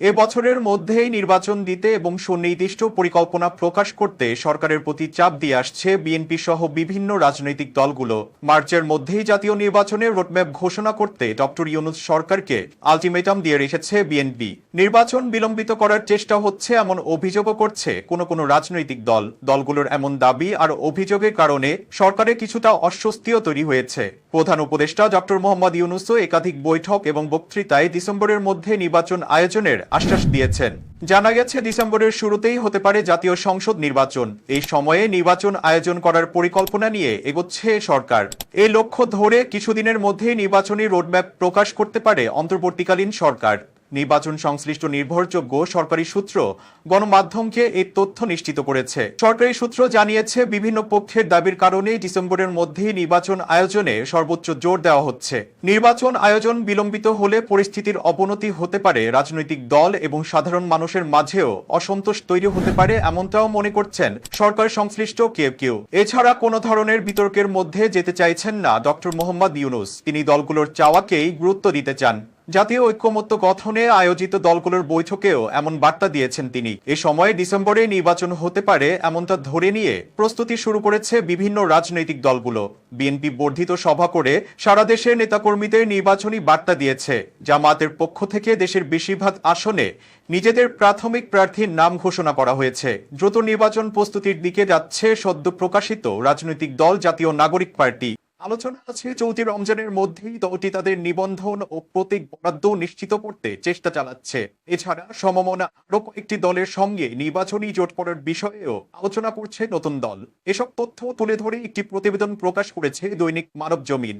এ বছরের মধ্যেই নির্বাচন দিতে এবং সুনির্দিষ্ট পরিকল্পনা প্রকাশ করতে সরকারের প্রতি চাপ দিয়ে আসছে বিএনপি সহ বিভিন্ন রাজনৈতিক দলগুলো। মার্চের মধ্যেই জাতীয় নির্বাচনের রোডম্যাপ ঘোষণা করতে ডক্টর ইউনুস সরকারকে আলটিমেটাম দিয়ে রেখেছে বিএনপি। নির্বাচন বিলম্বিত করার চেষ্টা হচ্ছে এমন অভিযোগও করছে কোনো কোনো রাজনৈতিক দল। দলগুলোর এমন দাবি আর অভিযোগের কারণে সরকারে কিছুটা অস্বস্তিও তৈরি হয়েছে। প্রধান উপদেষ্টা ডক্টর মোহাম্মদ ইউনুসও একাধিক বৈঠক এবং বক্তৃতায় ডিসেম্বরের মধ্যে নির্বাচন আয়োজনের আশ্বাস দিয়েছেন। জানা গেছে, ডিসেম্বরের শুরুতেই হতে পারে জাতীয় সংসদ নির্বাচন। এই সময়ে নির্বাচন আয়োজন করার পরিকল্পনা নিয়ে এগোচ্ছে সরকার। এই লক্ষ্য ধরে কিছুদিনের মধ্যেই নির্বাচনী রোডম্যাপ প্রকাশ করতে পারে অন্তর্বর্তীকালীন সরকার। নির্বাচন সংশ্লিষ্ট নির্ভরযোগ্য সরকারি সূত্র গণমাধ্যমকে এই তথ্য নিশ্চিত করেছে। সরকারি সূত্র জানিয়েছে, বিভিন্ন পক্ষের দাবির কারণে ডিসেম্বরের মধ্যেই নির্বাচন আয়োজনে সর্বোচ্চ জোর দেওয়া হচ্ছে। নির্বাচন আয়োজন বিলম্বিত হলে পরিস্থিতির অবনতি হতে পারে, রাজনৈতিক দল এবং সাধারণ মানুষের মাঝেও অসন্তোষ তৈরি হতে পারে এমনটাও মনে করছেন সরকার সংশ্লিষ্ট কেউ কেউ। এছাড়া কোনো ধরনের বিতর্কের মধ্যে যেতে চাইছেন না ডক্টর মোহাম্মদ ইউনুস। তিনি দলগুলোর চাওয়াকেই গুরুত্ব দিতে চান। জাতীয় ঐক্যমত্য গঠনে আয়োজিত দলগুলোর বৈঠকেও এমন বার্তা দিয়েছেন তিনি। এ সময় ডিসেম্বরে নির্বাচন হতে পারে এমনটা ধরে নিয়ে প্রস্তুতি শুরু করেছে বিভিন্ন রাজনৈতিক দলগুলো। বিএনপি বর্ধিত সভা করে সারা দেশের নেতাকর্মীদের নির্বাচনী বার্তা দিয়েছে। জামাতের পক্ষ থেকে দেশের বেশিরভাগ আসনে নিজেদের প্রাথমিক প্রার্থীর নাম ঘোষণা করা হয়েছে। দ্রুত নির্বাচন প্রস্তুতির দিকে যাচ্ছে সদ্য প্রকাশিত রাজনৈতিক দল জাতীয় নাগরিক পার্টি। আলোচনা আছে চৌতি রমজানের মধ্যেই দলটি তাদের নিবন্ধন ও প্রতীক বরাদ্দ নিশ্চিত করতে চেষ্টা চালাচ্ছে। এছাড়া সমমনা আরও কয়েকটি দলের সঙ্গে নির্বাচনী জোট পড়ার বিষয়েও আলোচনা করছে নতুন দল। এসব তথ্য তুলে ধরে একটি প্রতিবেদন প্রকাশ করেছে দৈনিক মানব জমিন